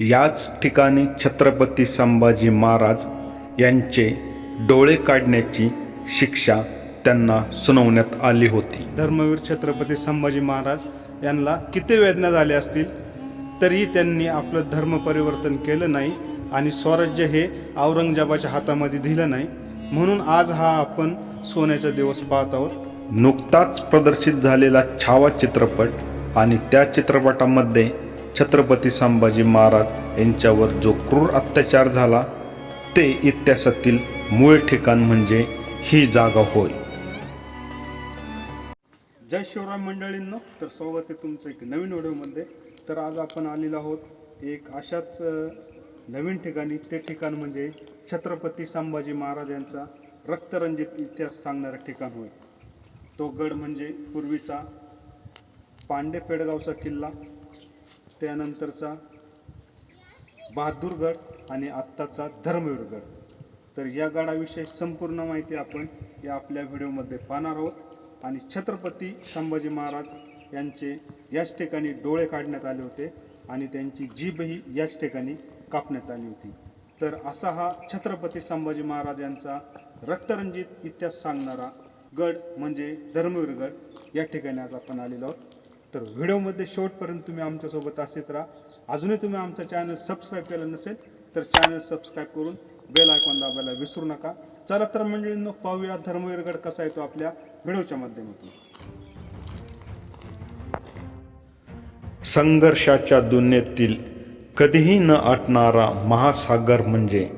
याच ठिकाणी छत्रपती संभाजी महाराज यांचे डोळे काढण्याची शिक्षा त्यांना सुनावण्यात आली होती. धर्मवीर छत्रपती संभाजी महाराज यांना किती वेदना झाल्या असतील तरी त्यांनी आपलं धर्म परिवर्तन केलं नाही आणि स्वराज्य हे औरंगजेबाच्या हातामध्ये दिलं नाही. म्हणून आज हा आपण सोन्याचा दिवस पाहत आहोत. नुकताच प्रदर्शित झालेला छावा चित्रपट आणि त्या चित्रपटामध्ये छत्रपती संभाजी महाराज यांच्यावर जो क्रूर अत्याचार झाला ते इतिहासातील मूळ ठिकाण म्हणजे ही जागा होय. जय शिवराय मंडळींनो तर स्वागत आहे तुमचं एक नवीन व्हिडिओमध्ये. तर आज आपण आलेलो आहोत एक अशाच नवीन ठिकाणी. ते ठिकाण म्हणजे छत्रपती संभाजी महाराज यांचा रक्तरंजित इतिहास सांगणारं ठिकाण होय. तो गड म्हणजे पूर्वीचा पांडे पेडगावचा किल्ला. त्यानंतरचा बहादूरगड आणि आत्ताचा धर्मवीरगड तर या गडाविषयी संपूर्ण माहिती आपण या आपल्या व्हिडिओमध्ये पाहणार आहोत. आणि छत्रपती संभाजी महाराज यांचे याच ठिकाणी डोळे काढण्यात आले होते आणि त्यांची जीभही याच ठिकाणी कापण्यात आली होती. तर असा हा छत्रपती संभाजी महाराज यांचा रक्तरंजित इतिहास सांगणारा गड म्हणजे धर्मवीरगड या ठिकाणी आज आपण आलेलो आहोत. तर व्हिडिओमध्ये शेवटपर्यंत तुम्ही आमच्यासोबत असेच राहा. अजूनही तुम्ही आमचं चॅनल सबस्क्राईब केलं नसेल तर चॅनल सबस्क्राईब करून बेल आयकॉन दाबायला विसरू नका. चला तर मंडळींनो पाहूया धर्मवीरगड कसा येतो आपल्या व्हिडिओच्या माध्यमातून. संघर्षाच्या दुनियेतील कधीही न आटणारा महासागर म्हणजे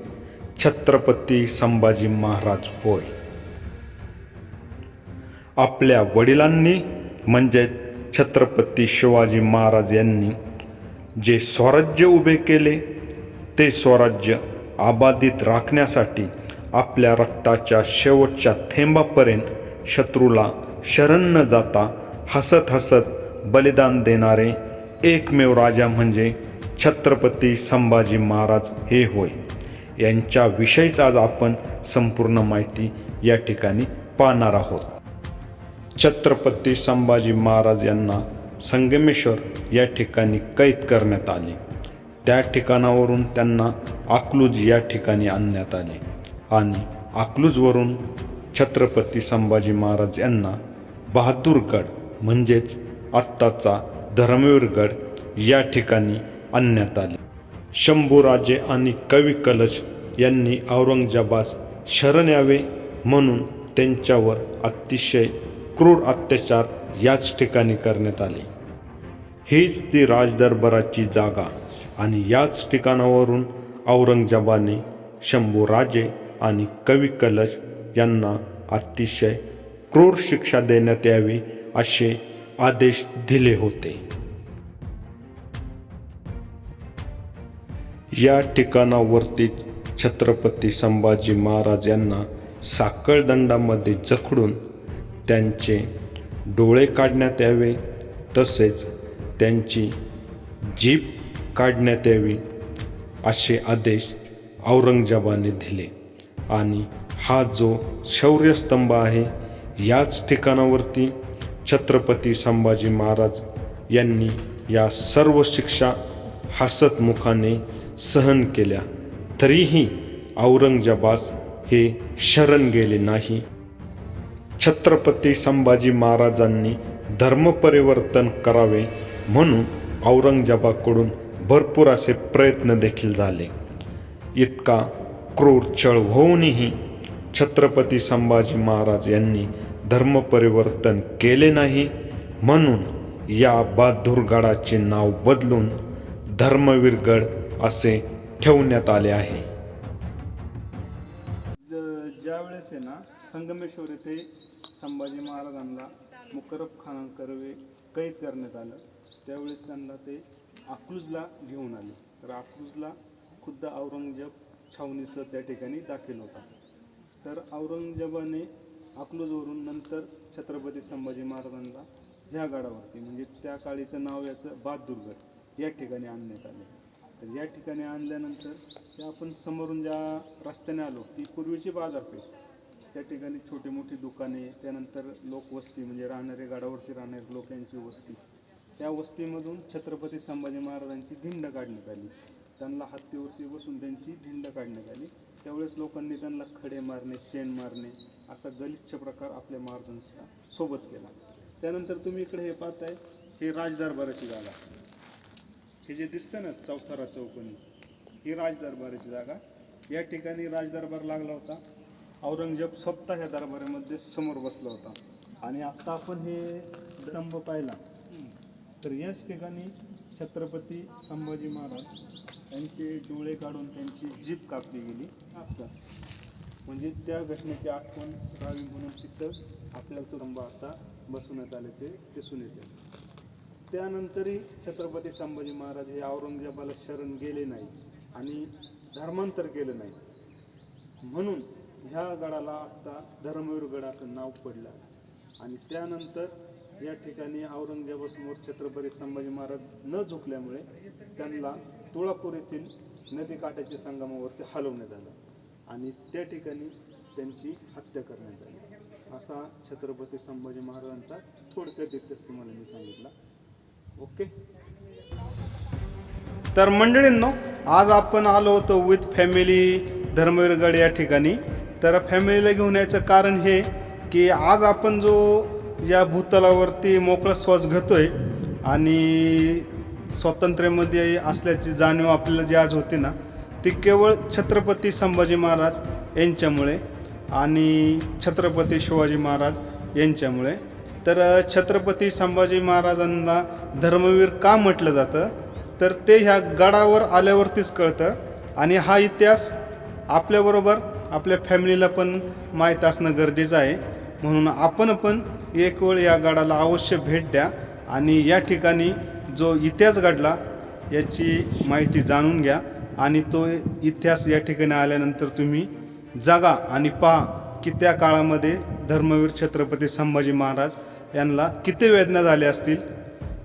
छत्रपती संभाजी महाराज होय. आपल्या वडिलांनी म्हणजे छत्रपती शिवाजी महाराज यांनी जे स्वराज्य उभे केले ते स्वराज्य आबादित राखण्यासाठी आपल्या रक्ताच्या शेवटच्या थेंबापर्यंत शत्रूला शरण न जाता हसत हसत बलिदान देणारे एकमेव राजा म्हणजे छत्रपती संभाजी महाराज हे होय. यांच्याविषयीच आज आपण संपूर्ण माहिती या ठिकाणी पाहणार आहोत. छत्रपती संभाजी महाराज यांना संगमेश्वर या ठिकाणी कैद करण्यात आले. त्या ठिकाणावरून त्यांना अकलूज या ठिकाणी आणण्यात आले आणि अकलूजवरून छत्रपती संभाजी महाराज यांना बहादूरगड म्हणजेच आत्ताचा धर्मवीरगड या ठिकाणी आणण्यात आले. शंभूराजे आणि कवी कलश यांनी औरंगजेबास शरण यावे म्हणून त्यांच्यावर अतिशय क्रूर अत्याचार याच ठिकाणी करण्यात आले. हीच ती राजदरबाराची जागा आणि याच ठिकाणावरून औरंगजेबाने शंभूराजे आणि कवी कलश यांना अतिशय क्रूर शिक्षा देण्यात यावी असे आदेश दिले होते. या ठिकाणावरतीच छत्रपती संभाजी महाराज यांना साखळदंडामध्ये जखडून त्यांचे डोळे काढण्यात यावे तसेच त्यांची जीभ काढण्यात यावी असे आदेश औरंगजेबाने दिले. आणि हा जो शौर्यस्तंभ आहे याच ठिकाणावरती छत्रपती संभाजी महाराज यांनी या सर्व शिक्षा हसतमुखाने सहन केल्या. तरीही औरंगजेबास हे शरण गेले नाही. छत्रपती संभाजी महाराजांनी धर्मपरिवर्तन करावे म्हणून औरंगजेबाकडून भरपूर असे प्रयत्न देखील झाले. इतका क्रूर छळ होऊनही छत्रपती संभाजी महाराज यांनी धर्मपरिवर्तन केले नाही म्हणून या बहादूरगडाचे नाव बदलून धर्मवीरगड असे ठेवण्यात आले आहे. ज- आहे ना संगमेश्वर येथे संभाजी महाराजांना मुकरब खान कर्वे कैद करण्यात आलं. त्यावेळेस त्यांना ते अकलूजला घेऊन आले. तर अकलूजला खुद्द औरंगजेब छावणीसह त्या ठिकाणी दाखल होता. तर औरंगजेबाने अकलूजवरून नंतर छत्रपती संभाजी महाराजांना ह्या गडावरती म्हणजे त्या काळीचं नाव याचं बहादूरगड या ठिकाणी आणण्यात आले. तर या ठिकाणी आणल्यानंतर ते आपण समोरून ज्या रस्त्याने आलो ती पूर्वीची बाजारपेठ. त्या ठिकाणी छोटी मोठी दुकाने त्यानंतर लोकवस्ती म्हणजे राहणारे गाडावरती राहणारे लोकांची वस्ती. त्या वस्तीमधून छत्रपती संभाजी महाराजांची धिंड काढण्यात आली. त्यांना हत्तीवरती बसून त्यांची धिंड काढण्यात आली. त्यावेळेस लोकांनी त्यांना खडे मारणे शेण मारणे असा गलिच्छ प्रकार आपल्या महाराजांच्या सोबत केला. त्यानंतर तुम्ही इकडे हे पाहताय हे राजदरबाराची जागा. हे जे दिसतं ना चौथारा चौकोनी ही राजदरबाराची जागा. या ठिकाणी राजदरबार लागला होता. औरंगजेब स्वतः ह्या दरबारामध्ये समोर बसला होता. आणि आता आपण हे स्तंभ पाहिला. तर याच ठिकाणी छत्रपती संभाजी महाराज यांचे डोळे काढून त्यांची जीभ कापली गेली. म्हणजे त्या घटनेची आठवण राहावी म्हणून तिथं आपल्याला तो स्तंभ आता बसवण्यात आल्याचे दिसून येते. त्यानंतरही छत्रपती संभाजी महाराज हे औरंगजेबाला शरण गेले नाही आणि धर्मांतर केलं नाही. म्हणून ह्या गडाला आता धर्मवीर गड असं नाव पडलं. आणि त्यानंतर या ठिकाणी औरंगजेबासमोर छत्रपती संभाजी महाराज न झुकल्यामुळे त्यांना तुळापूर येथील नदीकाठाच्या संगमावरती हलवण्यात आलं आणि त्या ठिकाणी त्यांची हत्या करण्यात आली. असा छत्रपती संभाजी महाराजांचा थोडक्यात इतिहास तुम्हाला मी सांगितला. ओके? तर मंडळींनो आज आपण आलो होतो विथ फॅमिली धर्मवीरगड या ठिकाणी. तर फॅमिलीला घेऊन यायचं कारण हे की आज आपण जो या भूतलावरती मोकळा श्वास घेतोय आणि स्वातंत्र्यामध्ये असल्याची जाणीव आपल्याला जी आज होती ना ती केवळ छत्रपती संभाजी महाराज यांच्यामुळे आणि छत्रपती शिवाजी महाराज यांच्यामुळे. तर छत्रपती संभाजी महाराजांना धर्मवीर का म्हटलं जातं? तर ते ह्या गडावर आल्यावरतीच कळतं. आणि हा इतिहास आपल्याबरोबर आपल्या फॅमिलीला पण माहीत असणं गरजेचं आहे. म्हणून आपण पण एक वेळ या गडाला अवश्य भेट द्या आणि या ठिकाणी जो इतिहास घडला याची माहिती जाणून घ्या आणि तो इतिहास या ठिकाणी आल्यानंतर तुम्ही जगा आणि पहा की त्या काळामध्ये धर्मवीर छत्रपती संभाजी महाराज यांना किती वेदना झाल्या असतील.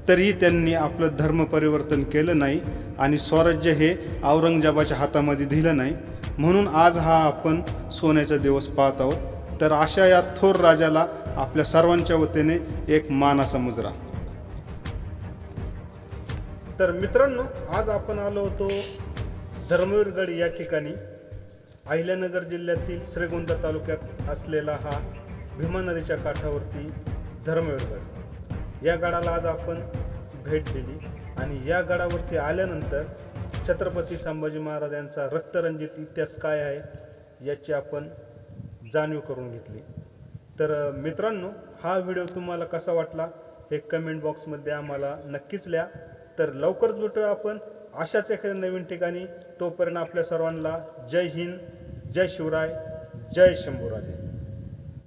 तरी त्यांनी आपलं धर्म परिवर्तन केलं नाही आणि स्वराज्य हे औरंगजेबाच्या हातामध्ये दिलं नाही. म्हणून आज हा आपण सोन्याचा दिवस पाहत आहोत. तर अशा या थोर राजाला आपल्या सर्वांच्या वतीने एक मानाचा मुजरा. तर मित्रांनो आज आपण आलो होतो धर्मवीरगड या ठिकाणी. अहिल्यानगर जिल्ह्यातील श्रीगोंदा तालुक्यात असलेला हा भीमा नदीच्या काठावरती धर्मवीरगड. या गडाला आज आपण भेट दिली आणि या गडावरती आल्यानंतर छत्रपती संभाजी महाराज यांचा रक्तरंजित इतिहास काय आहे याची आपण जाणीव करून घेतली. तर मित्रांनो हा व्हिडिओ तुम्हाला कसा वाटला हे कमेंट बॉक्समध्ये आम्हाला नक्कीच लिहा. तर लवकरच भेटूया आपण अशाच एखाद्या नवीन ठिकाणी. तोपर्यंत आपल्या सर्वांना जय हिंद जय शिवराय जय शंभूराजे.